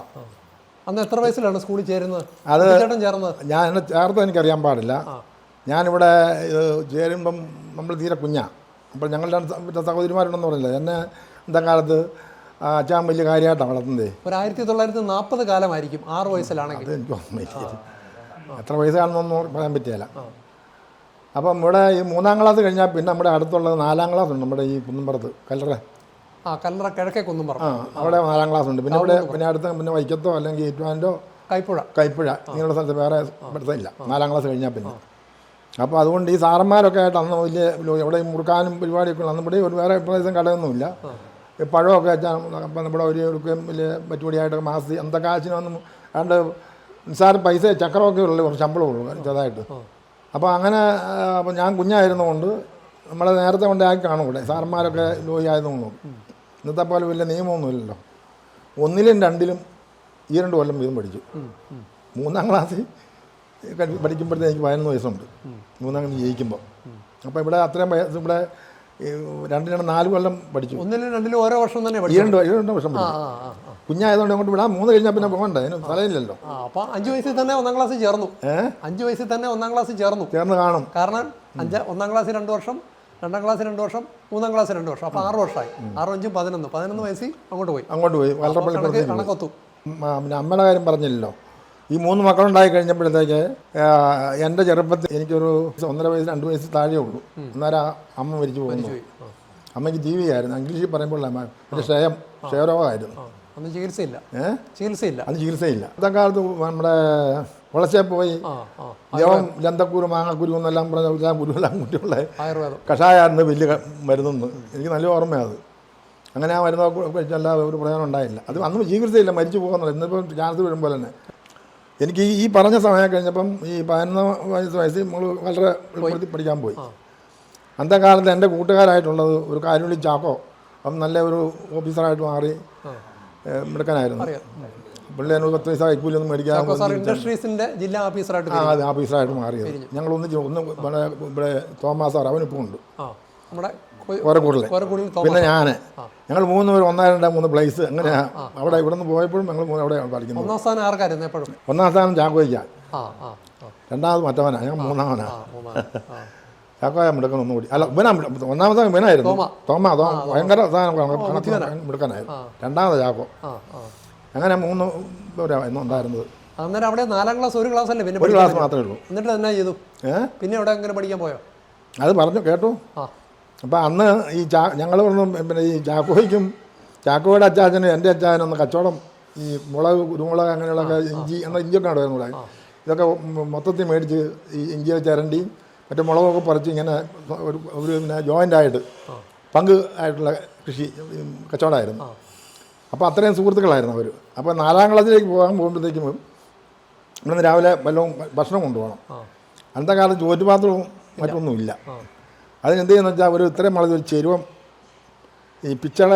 അന്ന് എത്ര വയസ്സിലാണ് സ്കൂളിൽ ചേരുന്നത്? അത് ചേർന്നത്? ഞാൻ എന്നെ ചേർത്ത് എനിക്കറിയാൻ പാടില്ല. ഞാനിവിടെ ഇത് ചേരുമ്പം നമ്മൾ തീരെ കുഞ്ഞാണ് അപ്പോൾ ഞങ്ങൾ രണ്ട് മറ്റേ സഹോദരിമാരുണ്ടെന്ന് പറഞ്ഞില്ല? എന്നെ എന്താ കാലത്ത് അച്ഛൻ വലിയ കാര്യമായിട്ടാണ് വളർത്തുന്നത്. ഒരു ആയിരത്തി തൊള്ളായിരത്തി നാൽപ്പത് കാലമായിരിക്കും ആറ് വയസ്സിലാണെങ്കിൽ. എനിക്ക് ഓർമ്മയില്ല. എത്ര വയസ്സാണെന്നൊന്നും പറയാൻ പറ്റിയല്ല അപ്പം ഇവിടെ ഈ മൂന്നാം ക്ലാസ് കഴിഞ്ഞാൽ പിന്നെ നമ്മുടെ അടുത്തുള്ളത് നാലാം ക്ലാസ് ഉണ്ട് നമ്മുടെ ഈ കുന്നമ്പുറത്ത് കല്ലറ. ആ കല്ലറ കിഴക്കേ കുന്നും ആ അവിടെ നാലാം ക്ലാസ് ഉണ്ട്. പിന്നെ ഇവിടെ പിന്നെ അടുത്ത് പിന്നെ വൈക്കത്തോ അല്ലെങ്കിൽ ഏറ്റുവാന്റെ കൈപ്പുഴ. കൈപ്പുഴ. ഇങ്ങനെയുള്ള സ്ഥലത്ത് വേറെ പഠിത്തമില്ല നാലാം ക്ലാസ് കഴിഞ്ഞാൽ പിന്നെ. അപ്പോൾ അതുകൊണ്ട് ഈ സാറന്മാരൊക്കെ ആയിട്ട് അന്ന് വലിയ എവിടെ മുറുക്കാനും പരിപാടിയൊക്കെ ഉള്ളു അന്ന് ഇവിടെ ഒരു വേറെ പ്രദേശം കടയൊന്നുമില്ല. പഴമൊക്കെ വെച്ചാൽ അപ്പം നമ്മുടെ ഒരു എടുക്കുകയും വലിയ പറ്റുപടിയായിട്ട് മാസി അന്നത്തെ കാശിനൊന്നും രണ്ട് നിസ്സാര പൈസ ചക്രമൊക്കെ ഉള്ളു കുറച്ച് ശമ്പളമുള്ളൂ ചെറുതായിട്ട്. അപ്പോൾ അങ്ങനെ അപ്പോൾ ഞാൻ കുഞ്ഞായിരുന്നുകൊണ്ട് നമ്മളെ നേരത്തെ കൊണ്ടാക്കി കാണും ഇവിടെ. സാറന്മാരൊക്കെ ലോയി ആയതുകൊണ്ടും. ഇന്നത്തെ പോലെ വലിയ നിയമമൊന്നുമില്ലല്ലോ ഒന്നിലും രണ്ടിലും ഈ രണ്ട് കൊല്ലം വീതം പഠിച്ചു. മൂന്നാം ക്ലാസ്സിൽ പഠിക്കുമ്പോഴത്തേക്ക് എനിക്ക് പതിനൊന്ന് വയസ്സുണ്ട്. മൂന്നാം ജയിക്കുമ്പോൾ അപ്പോൾ ഇവിടെ അത്രയും ഇവിടെ രണ്ട് രണ്ട് നാല് കൊല്ലം പഠിച്ചു. ഒന്നിലും രണ്ടിലും ഓരോ വർഷം തന്നെ പഠിച്ചു. രണ്ട് രണ്ട് വർഷം പഠിച്ചു. കുഞ്ഞായതുകൊണ്ട് അങ്ങോട്ട് വിടാം. മൂന്ന് കഴിഞ്ഞാൽ പിന്നെ പോകണ്ട അതിന് തലയില്ലല്ലോ. അപ്പൊ അഞ്ചു വയസ്സിൽ തന്നെ ഒന്നാം ക്ലാസ്സിൽ ചേർന്നു. അഞ്ച് വയസ്സിൽ തന്നെ ഒന്നാം ക്ലാസ്സിൽ ചേർന്നു. ചേർന്ന് കാണും. കാരണം അഞ്ച് ഒന്നാം ക്ലാസ്സിൽ രണ്ട് വർഷം രണ്ടാം ക്ലാസ് രണ്ട് വർഷം മൂന്നാം ക്ലാസ് രണ്ട് വർഷം. അപ്പോൾ ആറ് വർഷമായി. ആറ് അഞ്ചും പതിനൊന്ന്. പതിനൊന്ന് വയസ്സിൽ അങ്ങോട്ട് പോയി. അങ്ങോട്ട് പോയി. കണക്കൊത്തു. പിന്നെ അമ്മയുടെ കാര്യം പറഞ്ഞില്ലല്ലോ. ഈ മൂന്ന് മക്കളുണ്ടായി കഴിഞ്ഞപ്പോഴത്തേക്ക് എന്റെ ചെറുപ്പത്തിൽ എനിക്കൊരു ഒന്നര വയസ്സ് രണ്ട് വയസ്സ് താഴെ ഉള്ളൂ. അന്നേരം അമ്മ മരിച്ചു പോകുന്നു. അമ്മയ്ക്ക് ജീവിയായിരുന്നു ഇംഗ്ലീഷിൽ പറയുമ്പോൾ അമ്മ? ഒരു ക്ഷയം ക്ഷയരോഗമായിരുന്നു. ആ. അന്ന് ചികിത്സയില്ല. ചികിത്സയില്ല. അത് ചികിത്സയില്ല. അന്നത്തെ കാലത്ത് നമ്മുടെ വളച്ചെ പോയി. ദേവം ജവം ലന്തക്കൂര് മാങ്ങക്കുരു എന്നെല്ലാം പറഞ്ഞ കുരുവെല്ലാം ഗുരുവെല്ലാം ആയുർവേദം. കഷായായിരുന്നു വലിയ മരുന്നെന്ന്. എനിക്ക് നല്ല ഓർമ്മയാണ് അത്. അങ്ങനെ ആ മരുന്നൊക്കെ കഴിച്ചല്ല ഒരു പ്രയോജനം ഉണ്ടായില്ല. അത് അന്ന് ചികിത്സയില്ല മരിച്ചു പോകുന്നില്ല ഇന്നിപ്പോൾ ചാൻസ് വരുമ്പോൾ തന്നെ. എനിക്ക് ഈ- പറഞ്ഞ സമയം കഴിഞ്ഞപ്പം ഈ പതിനൊന്ന് വയസ്സ് വയസ്സിൽ നമ്മൾ വളരെ എളുപ്പത്തിൽ പഠിക്കാൻ പോയി. അന്നത്തെ കാലത്ത് എന്റെ കൂട്ടുകാരായിട്ടുള്ളത് ഒരു കാരുള്ളി ചാക്കോ അപ്പം നല്ല ഒരു ഓഫീസറായിട്ട് മാറി മിടുക്കനായിരുന്നു. പുള്ളി എന്നോട് പത്ത് പൈസ കൈക്കൂലൊന്നും മേടിക്കാൻ ജില്ലാ ഓഫീസറായിട്ട് ആ അതെ ഓഫീസറായിട്ട് മാറിയത്. ഞങ്ങൾ ഒന്ന് ഒന്ന് ഇവിടെ തോമസ് സാർ അവനിപ്പോൾ ഉണ്ട്. നമ്മുടെ കൊ- കോരക്കൂടിലെ തോമസ് പിന്നെ ഞാൻ ഞങ്ങൾ മൂന്ന് പേര് ഒന്നാം രണ്ട് മൂന്ന് പ്ലേസ് അങ്ങനെ അവിടെ ഇവിടെ നിന്ന് പോയപ്പോഴും ഞങ്ങൾ മൂന്ന് അവിടെയാണ് പഠിക്കുന്നത് ഒന്നാം സ്ഥാനം ആർക്കായിരുന്നു എപ്പോഴും? ഒന്നാം സ്ഥാനം ആ രണ്ടാമത് മറ്റവനാ ഞാൻ മൂന്നാമനാ. ചാക്കോയ മിടുക്കൻ ഒന്നുകൂടി അല്ല ഇവനാ ഒന്നാമത്തെ ഇവനായിരുന്നു. തോമ. തോമ ഭയങ്കര മിടുക്കനായിരുന്നു. രണ്ടാമത് ചാക്കോ. അങ്ങനെ മൂന്ന് പേരായിരുന്നു ഉണ്ടായിരുന്നത്. അന്നേരം അവിടെ നാലാം ക്ലാസ് ഒരു ക്ലാസ് അല്ലേ പിന്നെ ഒരു ക്ലാസ് മാത്രമേ ഉള്ളൂ. എന്നിട്ട് എന്നാ ചെയ്തു? പിന്നെ അവിടെ എങ്ങനെ പഠിക്കാൻ പോയോ? അത് പറഞ്ഞു കേട്ടു. ആ അപ്പം അന്ന് ഈ ചാ ഞങ്ങൾ പിന്നെ ഈ ചാക്കോയ്ക്കും ചാക്കോയുടെ അച്ചാച്ചനും എന്റെ അച്ചാച്ചനും ഒന്ന് കച്ചവടം ഈ മുളക് കുരുമുളക് അങ്ങനെയുള്ളൊക്കെ ഇഞ്ചി എന്നാൽ ഇഞ്ചിയൊക്കെ ഉണ്ടായിരുന്നു ഇതൊക്കെ മൊത്തത്തിൽ മേടിച്ച് ഈ ഇഞ്ചി ചരണ്ടിയും മറ്റേ മുളകൊക്കെ പറിച്ച് ഇങ്ങനെ ഒരു ഒരു പിന്നെ ജോയിന്റ് ആയിട്ട് പങ്ക് ആയിട്ടുള്ള കൃഷി കച്ചവടമായിരുന്നു. അപ്പോൾ അത്രയും സുഹൃത്തുക്കളായിരുന്നു അവർ അപ്പോൾ നാലാം ക്ലാസ്സിലേക്ക് പോകാൻ പോകുമ്പോഴത്തേക്കും ഇവിടുന്ന് രാവിലെ വല്ലതും ഭക്ഷണം കൊണ്ടുപോകണം. അന്നത്തെ കാലത്ത് ചോറ്റുപാത്രവും മറ്റൊന്നുമില്ല. അതിനെന്ത് ചെയ്യുന്ന വെച്ചാൽ ഒരു ഇത്രയും വളരെ ഒരു ചെരുവം ഈ പിച്ചള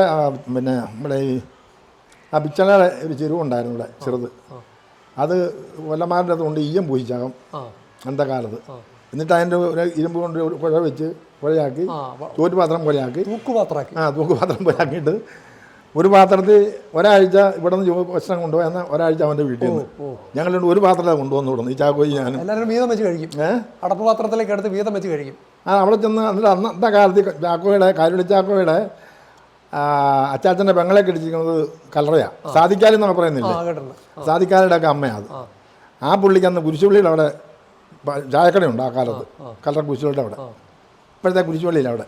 പിന്നെ നമ്മുടെ ഈ ആ പിച്ചളയുടെ ഒരു ചെരുവുണ്ടായിരുന്നു ഇവിടെ ചെറുത്. അത് കൊല്ലമാരുടെ കൊണ്ട് ഈയം പൂജിച്ചാകും അന്നത്തെ കാലത്ത് എന്നിട്ട് അതിന്റെ ഒരു ഇരുമ്പ് കൊണ്ട് ഒരു കുഴ വെച്ച് പുഴയാക്കി തോറ്റുപാത്രം പുഴയാക്കി തൂക്കുപാത്രമാക്കി ആ തൂക്കുപാത്രം പുഴയാക്കിയിട്ട് ഒരു പാത്രത്തിൽ ഒരാഴ്ച ഇവിടെ നിന്ന് ഭക്ഷണം കൊണ്ടുപോയി എന്നാൽ ഒരാഴ്ച അവന്റെ വീട്ടിൽ നിന്ന്. ഞങ്ങളുടെ ഞങ്ങൾ ഒരു പാത്രത്തിലാണ് കൊണ്ടുവന്നു വിടുന്നു ഈ ചാക്കോയി ഞാൻ എല്ലാവരും വീതം വെച്ച് കഴിക്കും. ഏഹ് അടപ്പ് പാത്രത്തിലേക്ക് എടുത്ത് വീതം വെച്ച് കഴിക്കും. അവിടെ ചെന്ന് എന്നിട്ട് അന്നത്തെ കാലത്ത് ചാക്കോയുടെ കാരുളി ചാക്കോയുടെ അച്ചാച്ചന്റെ പെങ്ങളെ കെട്ടിച്ചിരിക്കുന്നത് കലറയാണ് സാധിക്കാലെന്നൊക്കെ ആ പറയുന്നില്ലേ സാധിക്കാലിയുടെ ഒക്കെ അമ്മയാണ് അത് ആ പുള്ളിക്ക് അന്ന് കുരിശുപള്ളിയിൽ അവിടെ ചായക്കടയുണ്ട് ആ കാലത്ത്. കലറ കുരിശുപള്ളിയുടെ അവിടെ. ഇപ്പോഴത്തെ കുരിശുപള്ളിയിൽ അവിടെ.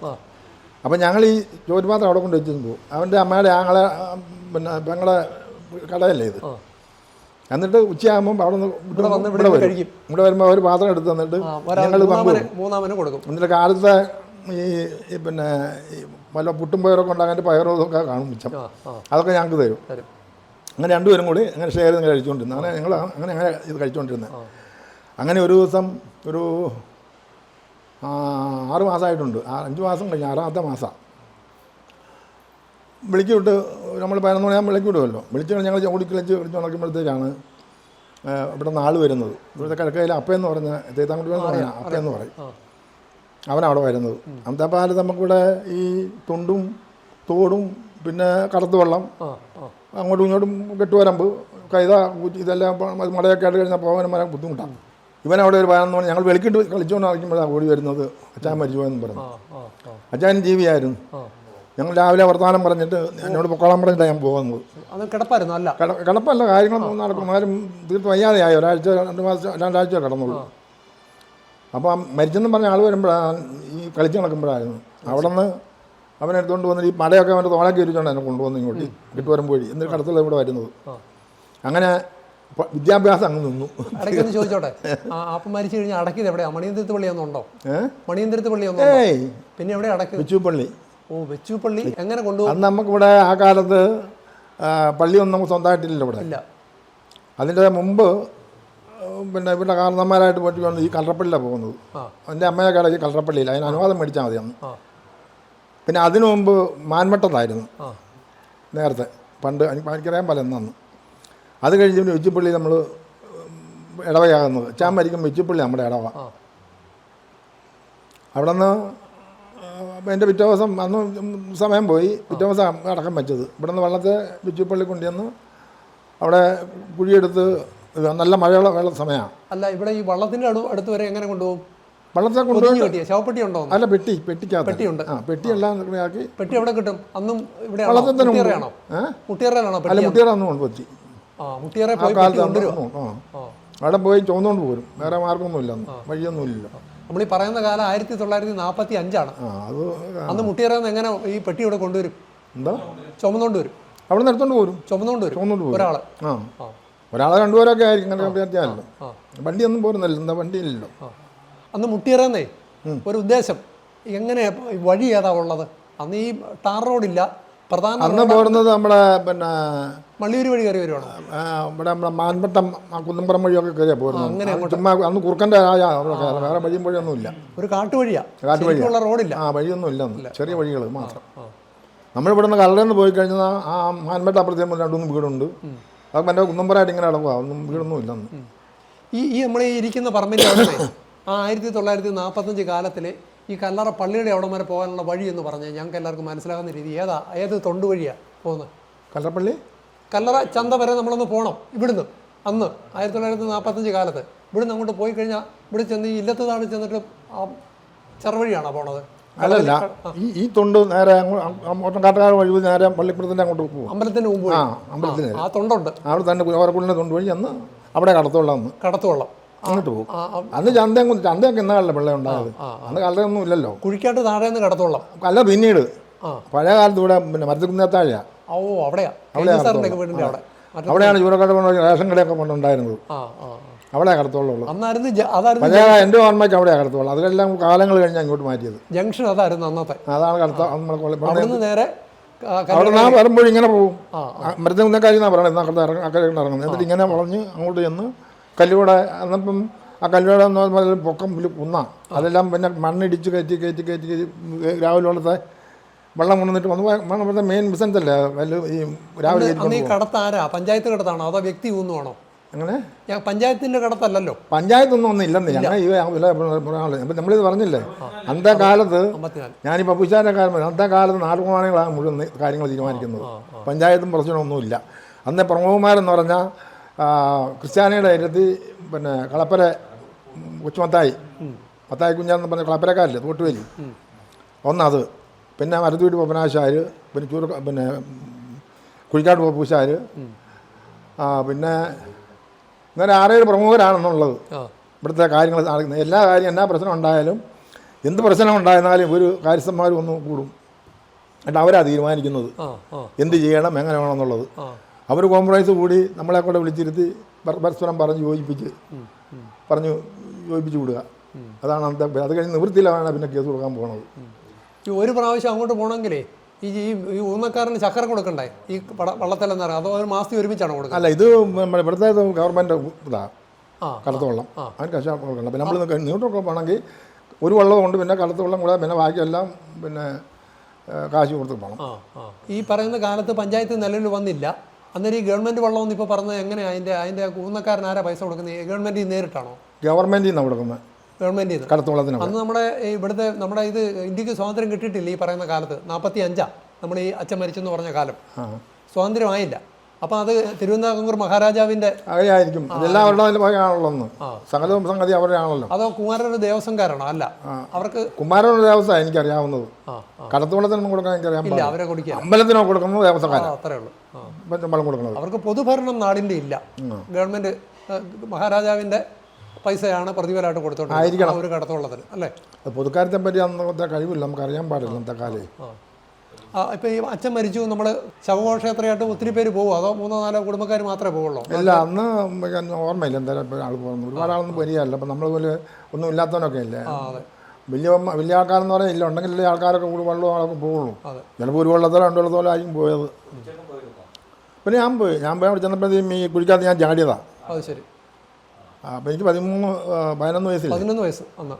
അപ്പം ഞങ്ങൾ ഈ ചോറ്റുപാത്രം അവിടെ കൊണ്ട് വെച്ചിരുന്നു പോകും അവന്റെ അമ്മയുടെ ആങ്ങളെ പിന്നെ പെങ്ങളെ കടയല്ലേ ഇത്. എന്നിട്ട് ഉച്ചയാകുമ്പോൾ അവിടെ നിന്ന് ഇവിടെ കഴിക്കും. ഇവിടെ വരുമ്പോൾ അവർ പാത്രം എടുത്ത് തന്നിട്ട് ഞങ്ങൾ മൂന്നാമന് കൊടുക്കും. എന്നിട്ട് കാലത്തെ ഈ പിന്നെ വല്ല പുട്ടും പയറൊക്കെ ഉണ്ടാകാൻ പയറും ഇതൊക്കെ കാണും മിച്ചം. അതൊക്കെ ഞങ്ങൾക്ക് തരും. അങ്ങനെ രണ്ടുപേരും കൂടി അങ്ങനെ ഷെയർ ചെയ്ത് കഴിച്ചുകൊണ്ടിരുന്നത് അങ്ങനെ ഞങ്ങൾ അങ്ങനെ അങ്ങനെ ഇത് കഴിച്ചുകൊണ്ടിരുന്നത് അങ്ങനെ ഒരു ദിവസം ഒരു ആറ് മാസമായിട്ടുണ്ട് ആ അഞ്ച് മാസം കഴിഞ്ഞ് ആറാമത്തെ മാസം. വിളിച്ചു വിട്ട് നമ്മൾ പതിനൊന്ന് മണിയാകുമ്പോൾ വിളിച്ചു വിടുമല്ലോ വിളിച്ചു ഞങ്ങൾ ഓടിക്കളിച്ച് വിളിച്ച് നടക്കുമ്പോഴത്തേക്കാണ് ഇവിടെ നിന്ന് ആൾ വരുന്നത്. ഇവിടുത്തെ കിഴക്കയിൽ അപ്പയെന്ന് പറഞ്ഞ തേത്താങ്കുട്ടി എന്ന് പറഞ്ഞ അപ്പയെന്ന് പറയും. അവനവിടെ വരുന്നത്. അന്നത്തെ പാൽ നമുക്കിവിടെ ഈ തുണ്ടും തോടും പിന്നെ കടത്ത് വെള്ളം ആ ആ. അങ്ങോട്ടും ഇങ്ങോട്ടും കെട്ടുവരമ്പ് കൈത ഇതെല്ലാം മടയൊക്കെ ആയിട്ട് കഴിഞ്ഞാൽ പോകാനും വരാൻ ബുദ്ധിമുട്ടാണ്. ഇവനവിടെ ഒരു പതിനൊന്ന് മണി ഞങ്ങൾ വെളിക്കിട്ട് കളിച്ചുകൊണ്ട് കളിക്കുമ്പോഴാണ് ഓടി വരുന്നത്. അച്ഛൻ മരിച്ചു പോയെന്ന് പറഞ്ഞു അച്ഛൻ ജീവിയായിരുന്നു. ഞങ്ങൾ രാവിലെ വർത്തമാനം പറഞ്ഞിട്ട് എന്നോട് പൊക്കോളം പറഞ്ഞില്ല ഞാൻ പോകുന്നത്. അത് കിടപ്പായിരുന്നു അല്ല. കിടപ്പല്ല കാര്യങ്ങൾ നടക്കും ആരും തീർത്ത് വയ്യാതെയായി. ഒരാഴ്ച രണ്ട് മാസം രണ്ടാഴ്ച കിടന്നുള്ളൂ. അപ്പം മരിച്ചെന്ന് പറഞ്ഞ ആൾ വരുമ്പോഴാണ് ഈ കളിച്ച് നടക്കുമ്പോഴായിരുന്നു. അവിടെ നിന്ന് അവനെ എടുത്തുകൊണ്ട് വന്നിട്ട് ഈ മലയൊക്കെ അവന്റെ തോളൊക്കെ ഇരിച്ചുകൊണ്ട് എന്നെ കൊണ്ടുവന്ന് ഇങ്ങോട്ട് കിട്ടുവരമ്പ് വഴി. എന്നിട്ട് കടത്തുള്ള ഇവിടെ വരുന്നത്. അങ്ങനെ വിദ്യാഭ്യാസം അങ്ങ് നിന്നു. ചോദിച്ചോട്ടെ? അപ്പം മരിച്ചു കഴിഞ്ഞാൽ അടക്കിയത് എവിടെയാണ് മണിയന്തിരത്ത് പള്ളിയൊന്നും ഉണ്ടോ? ഏ? മണിയന്തിരത്ത് ഏയ്. പിന്നെ എവിടെ അടക്കി വിച്ചുപ്പള്ളി ഓ വെച്ചുപള്ളി എങ്ങനെ കൊണ്ടുപോകും? അന്ന് നമുക്കിവിടെ ആ കാലത്ത് പള്ളിയൊന്നും നമുക്ക് സ്വന്തമായിട്ടില്ല ഇവിടെ. ഇല്ല. അതിന്റെ മുമ്പ് പിന്നെ ഇവിടെ കാരണന്മാരായിട്ട് പോയിട്ട് വന്ന് ഈ കല്ലറപ്പള്ളിയിലാണ് പോകുന്നത്. എന്റെ അമ്മയെ ഈ കല്ലറപ്പള്ളിയിൽ അതിന് അനുവാദം മേടിച്ചാൽ മതി അന്ന്. പിന്നെ അതിനു മുമ്പ് മാൻമട്ടത്തായിരുന്നു നേരത്തെ. പണ്ട് എനിക്ക് എനിക്കറിയാൻ പല എന്നാന്ന് അത് കഴിഞ്ഞ് പിന്നെ ഉച്ചിപ്പള്ളി നമ്മൾ ഇടവയാകുന്നത്. ചാമ്പരിക്കും മരിക്കും വെച്ചിപ്പള്ളി നമ്മുടെ ഇടവ. അവിടെ നിന്ന് എന്റെ പിറ്റേ ദിവസം അന്ന് സമയം പോയി. പിറ്റേ ദിവസം അടക്കം വെച്ചത്. ഇവിടെ നിന്ന് വള്ളത്തെ വെച്ചിപ്പള്ളി കൊണ്ടുവന്ന് അവിടെ കുഴിയെടുത്ത് നല്ല മഴയുള്ള വെള്ള സമയമാണ്. അല്ല ഇവിടെ ഈ വള്ളത്തിന്റെ അടു അടുത്ത് വരെ എങ്ങനെ കൊണ്ടുപോകും? വള്ളത്തെ കൊണ്ടുപോയി ശവപ്പെട്ടി ഉണ്ടോ അല്ല പെട്ടി പെട്ടിക്കകത്ത്. പെട്ടിയുണ്ട്. ആ പെട്ടിയെല്ലാം ആക്കി പെട്ടി എവിടെ കിട്ടും? അന്നും ഇവിടെ വള്ളത്തിൽ തന്നെ മുട്ടിയറയാണോ? മുട്ടിയറയിലാണോ അല്ല മുട്ടിയറ അന്ന് കൊണ്ടുപറ്റി ആ മുട്ടിയറ പോയി പെട്ടി അവിടെ പോയി ചുവന്നുകൊണ്ട് പോരും. വേറെ മാർഗമൊന്നുമില്ല വഴിയൊന്നുമില്ല നമ്മൾ ഈ പറയുന്ന കാലം ആയിരത്തി തൊള്ളായിരത്തി നാൽപ്പത്തി അഞ്ചാണ് അത് അന്ന് മുട്ടിയറന്ന് എങ്ങനെ ഈ പെട്ടി ഇവിടെ കൊണ്ടുവരും? എന്താ? ചുമന്നുകൊണ്ട് വരും. അവിടെ നിന്ന് എടുത്തോണ്ട് പോരും. ചുമന്നുകൊണ്ട് വരും. ചുമന്നുകൊണ്ട് പോരും. ഒരാളെ. ആ. ഒരാളെ രണ്ടുപേരൊക്കെ ആയിരിക്കും. വിദ്യാർത്ഥിയല്ലോ ആ. വണ്ടിയൊന്നും പോരുന്നില്ല. എന്താ വണ്ടിയില്ലല്ലോ. അന്ന് മുട്ടിയറന്നേ ഒരു ഉദ്ദേശം. എങ്ങനെ വഴി ഏതാ ഉള്ളത്? അന്ന് ഈ ടാർ റോഡില്ല. പ്രധാന അന്ന് പോരുന്നത് നമ്മുടെ പിന്നെ മള്ളിയൂർ വഴി കയറി വരുവാണ്? ഇവിടെ നമ്മുടെ മാൻപട്ടം കുന്നമ്പുറം വഴിയൊക്കെ കയറിയാ പോരുന്നത്. അങ്ങനെ ചുമ്മാ അന്ന് കുറുക്കന്റെ. വേറെ വഴിയും വഴിയൊന്നും ഇല്ല. ഒരു കാട്ടുവഴിയാ കാട്ടുവഴിയുള്ള റോഡില്ല. ആ വഴിയൊന്നും ഇല്ല ചെറിയ വഴികൾ മാത്രം. നമ്മൾ നമ്മളിവിടെ നിന്ന് കല്ലറന്ന് പോയി കഴിഞ്ഞാൽ ആ മാൻപട്ട അപ്പുറത്തേക്ക് രണ്ടുമൂന്ന് വീടുണ്ട്. അത് എന്റെ കുന്നമ്പറായിട്ട് ഇങ്ങനെ അടങ്ങുക ഒന്നും വീടൊന്നും ഇല്ലെന്ന് ഈ ഈ നമ്മൾ ഇരിക്കുന്ന പറമ്പിന്റെ ആ ആയിരത്തി തൊള്ളായിരത്തി നാൽപ്പത്തഞ്ച് കാലത്തിലെ ഈ കല്ലറ പള്ളിയുടെ അവിടം വരെ പോകാനുള്ള വഴി എന്ന് പറഞ്ഞാൽ ഞങ്ങൾക്ക് എല്ലാവർക്കും മനസ്സിലാകുന്ന രീതി. ഏതാ? ഏത് തൊണ്ട് വഴിയാണ് പോകുന്നത്? കല്ലറപ്പള്ളി? കല്ലറ ചന്ത വരെ നമ്മളൊന്ന് പോകണം ഇവിടുന്ന്. അന്ന്. ആയിരത്തി തൊള്ളായിരത്തി നാൽപ്പത്തഞ്ച് കാലത്ത്. ഇവിടുന്ന് അങ്ങോട്ട് പോയി കഴിഞ്ഞാൽ ഇവിടെ ചെന്ന് ഈ ഇല്ലത്ത് താഴെ ചെന്നിട്ട് ആ ചെറുവഴിയാണോ പോണത്? അല്ലല്ല. ഈ ഈ തൊണ്ട് നേരെ ഓട്ടംകാട്ടുകാർ വഴി നേരെ പള്ളിപ്പുറത്തിന്റെ അങ്ങോട്ട് പോകും അമ്പലത്തിന് മുമ്പ് ആ. അമ്പലത്തിന് ആ തൊണ്ടുണ്ട്. അവിടെ തന്നെ ഓരക്കുള്ളിനെ തൊണ്ട് വഴി അന്ന് അവിടെ കടത്തുള്ള അന്ന്. കടത്തുവള്ളം. അങ്ങോട്ട് പോകും. അന്ന് ചന്തയും ചന്തയൊക്കെ ഇന്നാളല്ലേ പിള്ളേ ഉണ്ടായത്. അന്ന് അന്ന് ഒന്നും ഇല്ലല്ലോ. കുഴിക്കാട്ട് താഴെ നിന്ന് അല്ല പിന്നീട്. പഴയ കാലത്ത് ഇവിടെ പിന്നെ മരത്തിക്കുന്നത്താഴ ഓ അവിടെയാ. അവിടെയാണ് ചൂരക്കാട് കൊണ്ട് റേഷൻ കടയൊക്കെ കൊണ്ടുണ്ടായിരുന്നത്. അവിടെ കടത്തുള്ളൂ അന്നായിരുന്നു ജ- അതായിരുന്നു പഴയ എന്റെ ഓർമ്മയ്ക്ക് അവിടെ കടത്തോളൂ. അതിലെല്ലാം കാലങ്ങൾ കഴിഞ്ഞ് ഇങ്ങോട്ട് മാറ്റിയത്. ജംഗ്ഷൻ അതായിരുന്നു അന്നത്തെ. അതാണ് കടത്ത. നമ്മളെ നേരെ അവിടെ നാ വരുമ്പോൾ ഇങ്ങനെ പോകും. മരുന്ന് മരത്തിൽ എന്നാൽ അക്കടെ ഇറങ്ങി അക്കരെ ഇറങ്ങുന്നത്? എന്നിട്ട് ഇങ്ങനെ വളഞ്ഞ് അങ്ങോട്ട് ചെന്ന് കല്ലുകൂടെ അന്നപ്പം ആ കല്ലുകൂടെ എന്ന് പറഞ്ഞാൽ പൊക്കം വലിയ കുന്ന. അതെല്ലാം പിന്നെ മണ്ണിടിച്ച് കയറ്റി കയറ്റി കയറ്റി കയറ്റി രാവിലെ വെള്ളത്തെ വെള്ളം കൊണ്ടുവന്നിട്ട് വന്നു മണ്ണ് പറഞ്ഞ മെയിൻ ബിസിനസ് അല്ലേ? വലിയ ഈ രാവിലെ കടത്താരാ പഞ്ചായത്ത് കടത്താണോ? അതോ വ്യക്തി ഊന്നുവാണോ? അങ്ങനെ ഞാൻ പഞ്ചായത്തിന്റെ കടത്തല്ലല്ലോ. പഞ്ചായത്തൊന്നും ഒന്നും ഇല്ലെന്ന് ഞങ്ങൾ ഈ അപ്പം നമ്മളിത് പറഞ്ഞില്ലേ? അന്നത്തെ കാലത്ത് ഞാൻ ഈ പപ്പുശാരുടെ കാലം. അന്നത്തെ കാലത്ത് നാട്ടുകുമാരങ്ങളാണ് മുഴുവൻ കാര്യങ്ങൾ തീരുമാനിക്കുന്നത്. പഞ്ചായത്തും പ്രശ്നമൊന്നുമില്ല അന്ന് പ്രമുഖന്മാരെന്ന് പറഞ്ഞാൽ ക്രിസ്ത്യാനിയുടെ കാര്യത്തിൽ പിന്നെ കളപ്പര കൊച്ചുമത്തായി. മത്തായി കുഞ്ഞാന്ന് പറഞ്ഞ കളപ്പരക്കാരില്ലേ തോട്ടുവേലി. ഒന്നത്. പിന്നെ മരത്തൂര് പപ്പനാശാർ പിന്നെ ചൂർ പിന്നെ കുഴിക്കാട് പപ്പൂശാർ പിന്നെ ഇങ്ങനെ ആറേഴ് പ്രമുഖരാണെന്നുള്ളത്. ഇവിടുത്തെ കാര്യങ്ങൾ നടക്കുന്നത് എല്ലാ കാര്യം എന്നാ പ്രശ്നം ഉണ്ടായാലും എന്ത് പ്രശ്നം ഉണ്ടായിരുന്നാലും ഒരു കാര്യസ്ഥന്മാരും ഒന്ന് കൂടും. എന്നിട്ട് അവരാണ് തീരുമാനിക്കുന്നത്. എന്ത് ചെയ്യണം എങ്ങനെ വേണം എന്നുള്ളത്. അവർ കോംപ്രമൈസ് കൂടി നമ്മളെ കൂടെ വിളിച്ചിരുത്തി പര- പരസ്പരം പറഞ്ഞ് യോജിപ്പിച്ച് പറഞ്ഞു യോജിപ്പിച്ച് വിടുക. അതാണ് അന്നത്തെ അത് കഴിഞ്ഞ് നിവൃത്തിയിലാണ് പിന്നെ കേസ് കൊടുക്കാൻ പോകുന്നത് ഈ ഒരു പ്രാവശ്യം അങ്ങോട്ട് പോകണമെങ്കിലേ ഈ ഈ ഊന്നക്കാരന് ചക്കരം കൊടുക്കണ്ടേ? ഈ വള്ളത്തിലെന്ന് പറയാം അതോ ഒരു മാസത്തിൽ ഒരുമിച്ചാണ് കൊടുക്കുന്നത്? അല്ല ഇത് നമ്മുടെ ഇവിടുത്തെ ഗവൺമെന്റ് ഇതാ ആ കറുത്ത വെള്ളം. അതിന് കശ കൊടുക്കണം പിന്നെ നമ്മൾ നീട്ടൊക്കെ പോകണമെങ്കിൽ ഒരു വെള്ളം കൊണ്ട് പിന്നെ കടത്ത വെള്ളം കൂടെ പിന്നെ ബാക്കിയെല്ലാം പിന്നെ കാശ് കൊടുത്ത് പോകണം ഈ പറയുന്ന കാലത്ത് പഞ്ചായത്ത് നിലവിൽ വന്നില്ല. അന്നേരം ഈ ഗവൺമെന്റ് വെള്ളം എന്ന് ഇപ്പോൾ പറഞ്ഞത് എങ്ങനെയാണ് അതിന്റെ അതിന്റെ കൂന്നക്കാരൻ ആരാ പൈസ കൊടുക്കുന്നത്? ഗവൺമെന്റ് നേരിട്ടാണോ? ഗവൺമെന്റിൽ നിന്നാണ് കൊടുക്കുന്നത്. ഗവൺമെന്റ് അന്ന് നമ്മുടെ ഇവിടുത്തെ നമ്മുടെ ഇത് ഇന്ത്യയ്ക്ക് സ്വാതന്ത്ര്യം കിട്ടിയിട്ടില്ല ഈ പറയുന്ന കാലത്ത്. നാൽപ്പത്തി അഞ്ചാ നമ്മൾ ഈ അച്ഛൻ മരിച്ചെന്ന് പറഞ്ഞ കാലം. സ്വാതന്ത്ര്യമായില്ല അപ്പം അത് തിരുവനന്തപുരം മഹാരാജാവിന്റെ ആയിരിക്കും. ഭാഗമാണല്ലോ സകലവും സംഗതി അവരാണല്ലോ അതോ കുമാരൊരു ദേവസ്വംകാരാണോ? അല്ല. അവർക്ക് കുമാരന്റെ ദേവസ്വം എനിക്കറിയാവുന്നത്. കടത്തുവള്ളത്തിനൊന്നും കൊടുക്കാൻ എനിക്കറിയാം അവരെ കൊടുക്കുക അമ്പലത്തിനോ കൊടുക്കുന്നത് ആ ദേവസ്ഥക്കാരാണ് അത്രേ ഉള്ളൂ. വെള്ളം കൊടുക്കുന്നത്. അവർക്ക് പൊതുഭരണം നാടിന്റെ ഇല്ല. ഗവൺമെന്റ് മഹാരാജാവിന്റെ പൈസയാണ് പ്രതിഫലമായിട്ട് കൊടുത്തോണ്ട് ഒരു കടത്തുള്ളതിന് അല്ലേ? പൊതുക്കാരത്തെ പറ്റി അന്നത്തെ കഴിവില്ല. നമുക്ക് അറിയാൻ പാടില്ല അന്നത്തെ കാലേ. ഇപ്പം ഈ അച്ഛൻ മരിച്ചു നമ്മൾ ശവഘോഷയാത്രയായിട്ട് ഒത്തിരി പേര് പോകും അതോ മൂന്നോ നാലോ കുടുംബക്കാർ മാത്രമേ പോകുള്ളൂ അല്ല അന്ന് ഓർമ്മയില്ല എന്തായാലും ആൾ പോകുന്നു ഒരുപാട് ആളൊന്നും വരികയല്ല. അപ്പം നമ്മൾ പോലെ ഒന്നും ഇല്ലാത്തവനൊക്കെ ഇല്ലേ? വലിയ വലിയ ആൾക്കാരെന്ന് പറയാൻ ഇല്ല. ഉണ്ടെങ്കിൽ ആൾക്കാരൊക്കെ വെള്ളം ആൾക്കും അതെ. ചിലപ്പോൾ ഒരു വെള്ളത്തോളം രണ്ട് വെള്ളത്തോളം ആയിരിക്കും പോയത്. പിന്നെ ഞാൻ പോയി. ഞാൻ പോയി അവിടെ ചെന്നപ്പോഴത്തേക്കും ഈ കുഴിക്കകത്ത് ഞാൻ ചാടിയതാണ് അത് ശരി. അപ്പം എനിക്ക് പതിമൂന്ന് പതിനൊന്ന് വയസ്സിൽ പതിനൊന്ന് വയസ്സ് അന്ന്.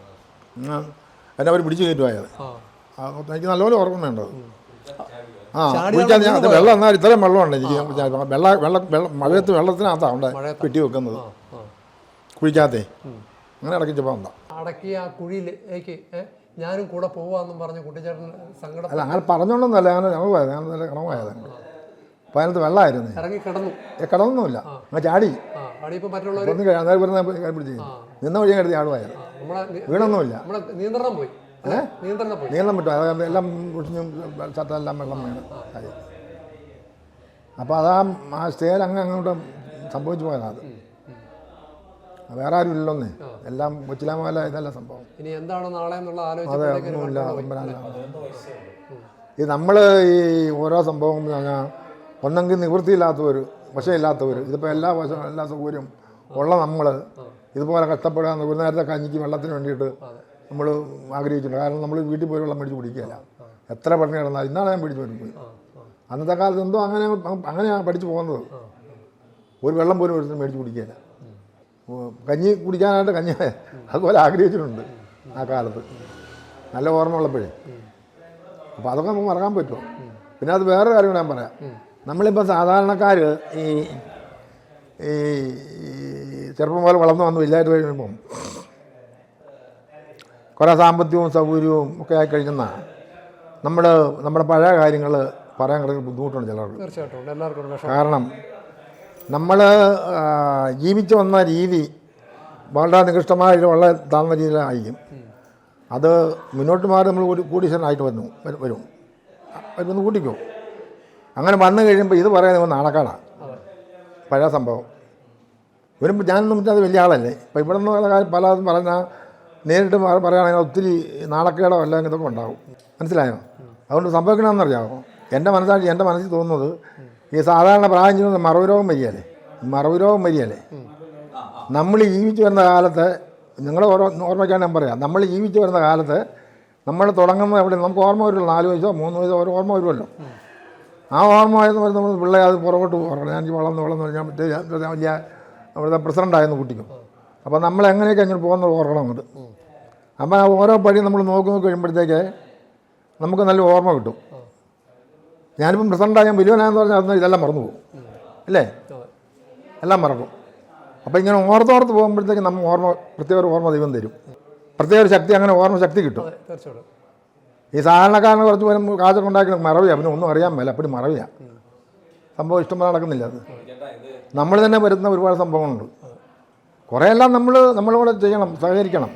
എന്നെ അവർ പിടിച്ചു കയറ്റുമായത്. എനിക്ക് നല്ലപോലെ ഓർമ്മയുണ്ട്. ആ കുഴിക്കകത്ത് ഞാൻ വെള്ളം എന്നാൽ ഇത്രയും വെള്ളമുണ്ട് എനിക്ക്. വെള്ള വെള്ള മഴയത്ത് വെള്ളത്തിനകത്താണ് അവിടെ പെട്ടി വെക്കുന്നത്. കുഴിക്കകത്തേ. അങ്ങനെ ഇടയ്ക്ക് എന്താ അടക്കി ആ കുഴിയിലേക്ക് ഞാനും കൂടെ പോവാന്നും പറഞ്ഞ് കുട്ടിച്ചേട്ടൻ സങ്കടം അല്ല അങ്ങനെ പറഞ്ഞോണ്ടൊന്നല്ല. ഞാൻ ഞങ്ങൾ പോയത്. ഞാൻ നല്ല അപ്പോൾ അതിനകത്ത് വെള്ളമായിരുന്നു. ഇറങ്ങി കിടന്നു. കിടന്നൊന്നുമില്ല. അങ്ങനെ ചാടി. ഒന്ന് അന്നേരം പിടിച്ച് നിന്ന വഴി കരുതി ആടുമായത് വീണൊന്നുമില്ല. നിയന്ത്രണം പോയി. നീളം വിട്ടു. അത് എല്ലാം കുടിഞ്ഞും ചട്ടെല്ലാം വെള്ളം വേണം. കാര്യം അപ്പോൾ അതാ ആ സ്റ്റേൽ അങ്ങ് അങ്ങോട്ട് സംഭവിച്ചു പോയതാണ്. അത് വേറെ ആരും ഇല്ലൊന്നേ. എല്ലാം കൊച്ചിലാമല ഇതല്ല സംഭവം. ഇനി എന്താണ് നാളെ എന്നുള്ള അതെ ഒന്നുമില്ല. ഇത് ഈ നമ്മൾ ഈ ഓരോ സംഭവം പറഞ്ഞാൽ ഒന്നെങ്കിൽ നിവൃത്തിയില്ലാത്തവർ വശമില്ലാത്തവർ ഇതിപ്പോൾ എല്ലാ വശം എല്ലാ സൗകര്യവും ഉള്ള നമ്മൾ ഇതുപോലെ കഷ്ടപ്പെടാൻ ഒരു നേരത്തെ കഞ്ഞിക്ക് വെള്ളത്തിന് വേണ്ടിയിട്ട് നമ്മൾ ആഗ്രഹിച്ചിട്ടുണ്ട്. കാരണം നമ്മൾ വീട്ടിൽ പോയി വെള്ളം മേടിച്ച് കുടിക്കുകയില്ല. എത്ര പഠനം കിടന്നാൽ ഇന്നാണ് ഞാൻ പിടിച്ച് പോയി. അന്നത്തെ കാലത്ത് എന്തോ അങ്ങനെ അങ്ങനെയാണ് പഠിച്ചു പോകുന്നത്. ഒരു വെള്ളം പോലും ഒരു മേടിച്ച് കുടിക്കുകയില്ല. കഞ്ഞി കുടിക്കാനായിട്ട് കഞ്ഞി അതുപോലെ ആഗ്രഹിച്ചിട്ടുണ്ട് ആ കാലത്ത്. നല്ല ഓർമ്മ ഉള്ളപ്പോഴേ. അപ്പോൾ അതൊക്കെ നമുക്ക് മറക്കാൻ പറ്റുമോ? പിന്നെ അത് വേറൊരു കാര്യം ഞാൻ പറയാം. നമ്മളിപ്പോൾ സാധാരണക്കാർ ഈ ഈ ചെറുപ്പം പോലെ വളർന്നു വന്നു വലുതായിട്ട് കഴിയുമ്പം കുറേ സാമ്പത്തികവും സൗകര്യവും ഒക്കെ ആയി കഴിയുന്ന നമ്മൾ നമ്മുടെ പഴയ കാര്യങ്ങൾ പറയാൻ കിടക്കുന്ന ബുദ്ധിമുട്ടുണ്ട് ചിലർക്ക്. തീർച്ചയായിട്ടും എല്ലാവർക്കും കാരണം നമ്മൾ ജീവിച്ചു വന്ന രീതി വളരെ നികൃഷ്ടമായ വളരെ താഴ്ന്ന രീതിയിലായിരിക്കും. അത് മുന്നോട്ട് മാറി നമ്മൾ കൂടി കൂടീശ്വരനായിട്ട് വന്നു വരും. വരും. വരുമെന്ന് കൂട്ടിക്കോ. അങ്ങനെ വന്നു കഴിയുമ്പോൾ ഇത് പറയാൻ നാണക്കാടാണ് പഴയ സംഭവം. വരുമ്പോൾ ഞാനൊന്നും അത് വലിയ ആളല്ലേ. ഇപ്പോൾ ഇവിടെ നിന്ന് പലതും പറഞ്ഞാൽ നേരിട്ട് പറ- പറയുകയാണെങ്കിൽ ഒത്തിരി നാണക്കേടോ അല്ലെങ്കിൽ ഇതൊക്കെ ഉണ്ടാവും. മനസ്സിലായോ? അതുകൊണ്ട് സംഭവിക്കണമെന്നറിയാമോ എന്റെ മനസ്സാക്ഷി എന്റെ മനസ്സിൽ തോന്നുന്നത് ഈ സാധാരണ പ്രായം ചെയ്യുന്നത് മറവ് രോഗം വരികയല്ലേ? മറവ് രോഗം വരികയല്ലേ? നമ്മൾ ജീവിച്ചു വരുന്ന കാലത്ത് നിങ്ങൾ ഓരോ ഓർമ്മയ്ക്കാൻ ഞാൻ പറയാം. നമ്മൾ ജീവിച്ചു വരുന്ന കാലത്ത് നമ്മൾ തുടങ്ങുന്നത് എവിടെ? നമുക്ക് ഓർമ്മ വരുമല്ലോ. നാല് വയസ്സോ മൂന്ന് വയസ്സോ ഓരോ ഓർമ്മ വരുമല്ലോ. ആ ഓർമ്മ എന്ന് പറയുന്നത് നമ്മൾ പിള്ളേ അത് പുറകോട്ട് പോകണം ഞാൻ വളം വളർന്ന് വളർന്ന് ഞാൻ വലിയ നമ്മുടെ പ്രസിഡന്റായിരുന്നു കുട്ടിക്കും. അപ്പോൾ നമ്മൾ എങ്ങനെയൊക്കെ അങ്ങനെ പോകുന്നത് ഓർക്കണം അങ്ങോട്ട്. അപ്പോൾ ആ ഓരോ പടിയും നമ്മൾ നോക്കി നോക്കി കഴിയുമ്പോഴത്തേക്ക് നമുക്ക് നല്ല ഓർമ്മ കിട്ടും. ഞാനിപ്പം പ്രസിഡന്റായി ഞാൻ വലിയവനായെന്ന് പറഞ്ഞാൽ അന്ന് ഇതെല്ലാം മറന്നു പോകും. അല്ലേ? എല്ലാം മറക്കും. അപ്പോൾ ഇങ്ങനെ ഓർത്തോർത്ത് പോകുമ്പോഴത്തേക്ക് നമ്മൾ ഓർമ്മ പ്രത്യേക ഒരു ഓർമ്മ ദൈവം തരും. പ്രത്യേക ഒരു ശക്തി അങ്ങനെ ഓർമ്മ ശക്തി കിട്ടും. അതെ തീർച്ചയായിട്ടും. ഈ സാധാരണക്കാരന് കുറച്ച് പേരും കാശൊക്കെ ഉണ്ടാക്കി മറവിയാണ് പിന്നെ ഒന്നും അറിയാൻ മേല. അപ്പടി മറവിയാണ് സംഭവം ഇഷ്ടംപോലെ നടക്കുന്നില്ല അത്. നമ്മൾ തന്നെ വരുന്ന ഒരുപാട് സംഭവങ്ങളുണ്ട്. കുറേയെല്ലാം നമ്മൾ നമ്മളിവിടെ ചെയ്യണം സഹകരിക്കണം.